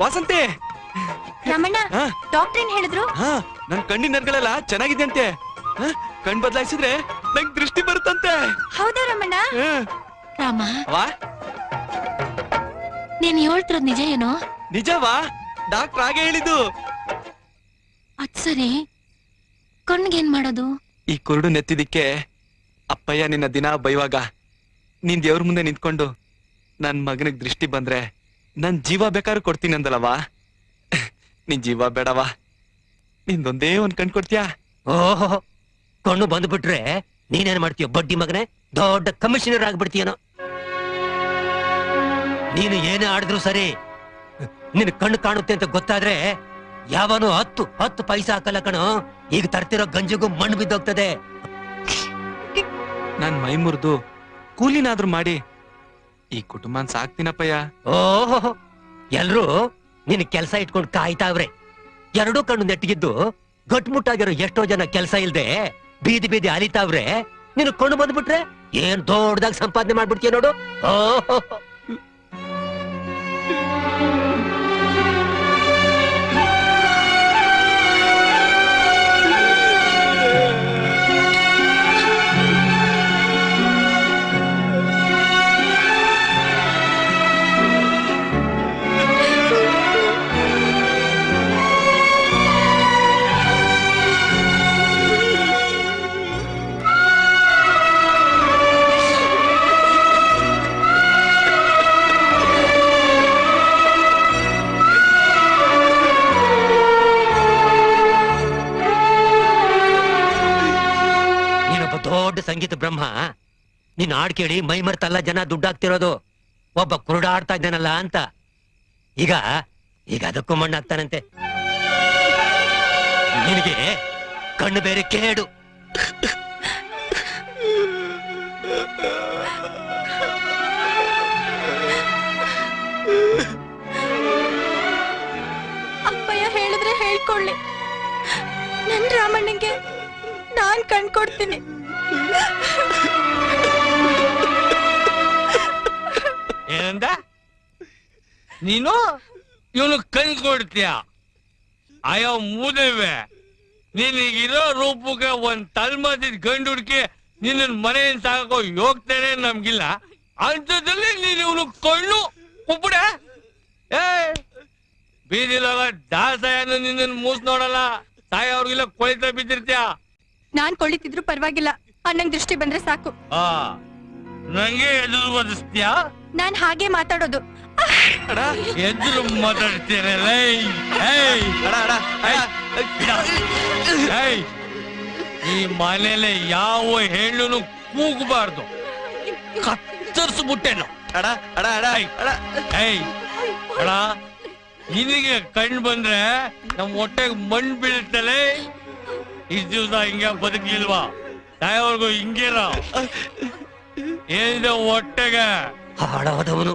ವಾಸಂತಿ. ರಾಮಣ್ಣ ಹಾ? ಡಾಕ್ಟರ್ ಏನ್ ಹೇಳಿದ್ರು? ಹಾ ನನ್ ಕಣ್ಣಿನ ನರ್ಗಳೆಲ್ಲ ಕಣ್ ಬದಲಾಯಿಸಿದ್ರೆ ನಂಗೆ ದೃಷ್ಟಿ ಬರುತ್ತಂತೆ. ಹೌದಾ ರಮಣ್ಣ? ಹಾ. ರಾಮ ವಾ? ನೀನ್ ಹೇಳ್ತಿರೋದ್ ನಿಜ ಏನೋ? ನಿಜವಾ? ಡಾಕ್ಟರ್ ಹಾಗೆ ಹೇಳಿದ್ದು. ಅದ್ ಸರಿ. ಕಣ್ಗೇನ್ ಮಾಡೋದು? ಈ ಕುರುಡು ನೆತ್ತಿದಿಕ್ಕೆ ಅಪ್ಪಯ್ಯ ನಿನ್ನ ದಿನ ಬೈವಾಗ ನಿನ್ ದೇವ್ರ ಮುಂದೆ ನಿಂತ್ಕೊಂಡು ನನ್ ಮಗನಿಗ್ ದೃಷ್ಟಿ ಬಂದ್ರೆ ನನ್ ಜೀವ ಬೇಕಾದ್ರೂ ಕೊಡ್ತೀನಿ ಅಂದಲವಾ? ನಿನ್ ಜೀವ ಬೇಡವಾ? ನಿಂದೊಂದೇ ಒಂದ್ ಕಣ್ ಕೊಡ್ತೀಯಾ? ಓಹೋ ಕಣ್ಣು ಬಂದ್ಬಿಟ್ರೆ ನೀನೇನ್ ಮಾಡ್ತೀಯ? ಬಡ್ಡಿ ಮಗನೇ ದೊಡ್ಡ ಕಮಿಷನರ್ ಆಗ್ಬಿಡ್ತೀಯನೋ? ನೀನು ಏನೇ ಆಡಿದ್ರು ಸರಿ ನಿನ್ ಕಣ್ಣು ಕಾಣುತ್ತೆ ಅಂತ ಗೊತ್ತಾದ್ರೆ ಯಾವನು ಹತ್ತು ಹತ್ತು ಪೈಸಾ ಹಾಕಲ್ಲ ಕಣೋ. ಈಗ ತರ್ತಿರೋ ಗಂಜಿಗೂ ಮಣ್ಣು ಬಿದ್ದೋಗ್ತದೆ. ನಾನ್ ಮೈ ಮುರಿದು ಕೂಲಿನಾದ್ರೂ ಮಾಡಿ ಈ ಕುಟುಂಬನ್ ಸಾಕ್ತೀನಪ್ಪಯ್ಯ. ಓಹೋ ಎಲ್ರು ನಿನ್ ಕೆಲ್ಸ ಇಟ್ಕೊಂಡು ಕಾಯ್ತಾವ್ರೆ ಎರಡೂ ಕಣ್ಣು ನೆಟ್ಟಿಗಿದ್ದು ಗಟ್ಮುಟ್ಟಾಗಿರೋ ಎಷ್ಟೋ ಜನ ಕೆಲ್ಸ ಇಲ್ದೆ ಬೀದಿ ಬೀದಿ ಅಲಿತಾವ್ರೆ ನೀನು ಕೊಂಡು ಬಂದ್ಬಿಟ್ರೆ ಏನ್ ದೊಡ್ಡದಾಗಿ ಸಂಪಾದನೆ ಮಾಡ್ಬಿಡ್ತೀಯ ನೋಡು. ಓಹೋ. ದೊಡ್ಡ ಸಂಗೀತ ಬ್ರಹ್ಮ. ನೀನ್ ಹಾಡ್ ಕೇಳಿ ಮೈ ಮರ್ತಲ್ಲ ಜನ ದುಡ್ಡಾಗ್ತಿರೋದು ಒಬ್ಬ ಕುರುಡಾಡ್ತಾ ಇದ್ದಾನಲ್ಲ ಅಂತ. ಈಗ ಈಗ ಅದಕ್ಕೂ ಮಣ್ಣಾಗ್ತಾನಂತೆ ನಿನಗೆ ಕಣ್ಣು ಬೇರೆ ಕೇಡು. ಅಪ್ಪಯ್ಯ ಹೇಳಿದ್ರೆ ಹೇಳ್ಕೊಳ್ಳಿ. ನನ್ ರಾಮಣ್ಣಂಗೆ ನಾನ್ ಕಣ್ಕೊಡ್ತೀನಿ ಏನಂದ ನೀನು? ಇವನು ಕೈ ಕೊಡ್ತೀಯ. ಅಯ್ಯೋ, ಮೂದೇವೆ. ನಿನಗಿರೋ ರೂಪಕ್ಕೆ ಒಂದ್ ತಲ್ಮದಿದ್ ಗಂಡು ಹುಡುಕಿ ನಿನ್ನ ಮನೆಯಿಂದ ಸಾಕೋ ಹೋಗ್ತೇನೆ ನಮ್ಗಿಲ್ಲ. ಅಂಥದ್ರಲ್ಲಿ ನೀನು ಇವನು ಕಣ್ಣು ಉಪ್ಪಡೆ ಏ ಬೀದಿಲಾಗ ದಾಸಯ್ಯನು ನಿನ್ನ ಮೂಸ್ ನೋಡಲ್ಲ. ತಾಯಿ ಅವ್ರಿಗೆಲ್ಲ ಕೊಳಿತ ಬಿದ್ದಿರ್ತೀಯ. ನಾನ್ ಕೊಳಿತಿದ್ರು ಪರವಾಗಿಲ್ಲ. ಅಣ್ಣಂಗ್ ದೃಷ್ಟಿ ಬಂದ್ರೆ ಸಾಕು. ಆ ನಂಗೆ ಎದುರು ಬದಿಸ್ತೀಯಾ ನಾನ್ ಹಾಗೆ ಮಾತಾಡೋದು. ಅಡ ಎದುರು ಮಾತಾಡ್ತೀರಲ್ಲ ಏಯ್ ಅಡ ಅಡ ಏಯ್, ಬಿಡ. ಏಯ್, ಈ ಮನೇಲಿ ಯಾವ ಹೆಣ್ಣು ಕೂಗಬಾರ್ದು. ಕತ್ತರಿಸ್ಬಿಟ್ಟೆನು ಅಡ ಅಡ ಅಡ ಅಡ. ಏಯ್ ಅಡ ನಿನಗೆ ಕಣ್ ಬಂದ್ರೆ ನಮ್ಮ ಹೊಟ್ಟೆಗೆ ಮಣ್ಣು ಬೀಳುತ್ತಲೇ? ಇಷ್ಟ ದಿವಸ ಹಿಂಗೆ ಬದುಕಲಿಲ್ವಾ? ತಾಯಿಯವ್ರಿಗೂ ಹಿಂಗೇನ ಏನಿದೆ ಹೊಟ್ಟೆಗೆ ಹಾಳಾದವನು